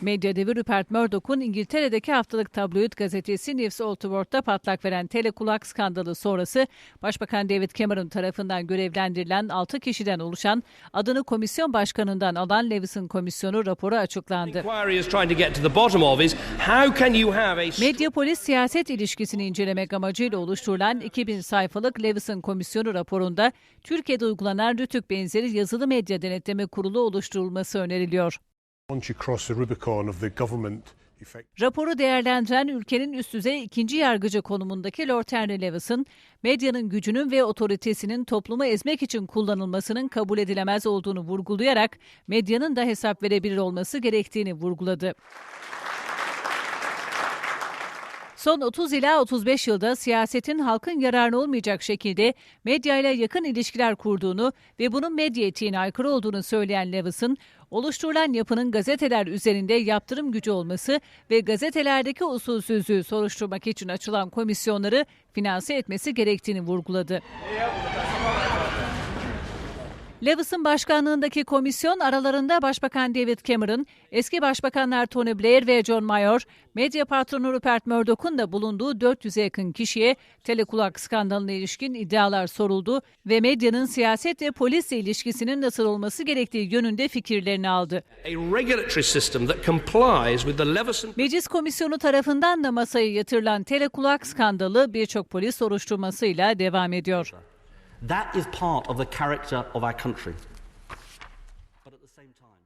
Medya devi Rupert Murdoch'un İngiltere'deki haftalık tabloid gazetesi News Old World'da patlak veren telekulak skandalı sonrası Başbakan David Cameron tarafından görevlendirilen 6 kişiden oluşan adını komisyon başkanından alan Levison komisyonu raporu açıklandı. Medya polis siyaset ilişkisini incelemek amacıyla oluşturulan 2000 sayfalık Levison Komisyonu raporunda Türkiye'de uygulanan Rütük benzeri yazılı medya denetleme kurulu oluşturulması öneriliyor. Raporu değerlendiren ülkenin üst düzey ikinci yargıcı konumundaki Lord Henry Levison, medyanın gücünün ve otoritesinin toplumu ezmek için kullanılmasının kabul edilemez olduğunu vurgulayarak medyanın da hesap verebilir olması gerektiğini vurguladı. Son 30 ila 35 yılda siyasetin halkın yararına olmayacak şekilde medyayla yakın ilişkiler kurduğunu ve bunun medya etiğine aykırı olduğunu söyleyen Levison, oluşturulan yapının gazeteler üzerinde yaptırım gücü olması ve gazetelerdeki usulsüzlüğü soruşturmak için açılan komisyonları finanse etmesi gerektiğini vurguladı. Levison başkanlığındaki komisyon aralarında Başbakan David Cameron, eski başbakanlar Tony Blair ve John Mayor, medya patronu Rupert Murdoch'un da bulunduğu 400'e yakın kişiye telekulak skandalına ilişkin iddialar soruldu ve medyanın siyaset ve polisle ilişkisinin nasıl olması gerektiği yönünde fikirlerini aldı. Meclis Komisyonu tarafından da masaya yatırılan telekulak skandalı birçok polis soruşturmasıyla devam ediyor. That is part of the character of our country. But at the same time,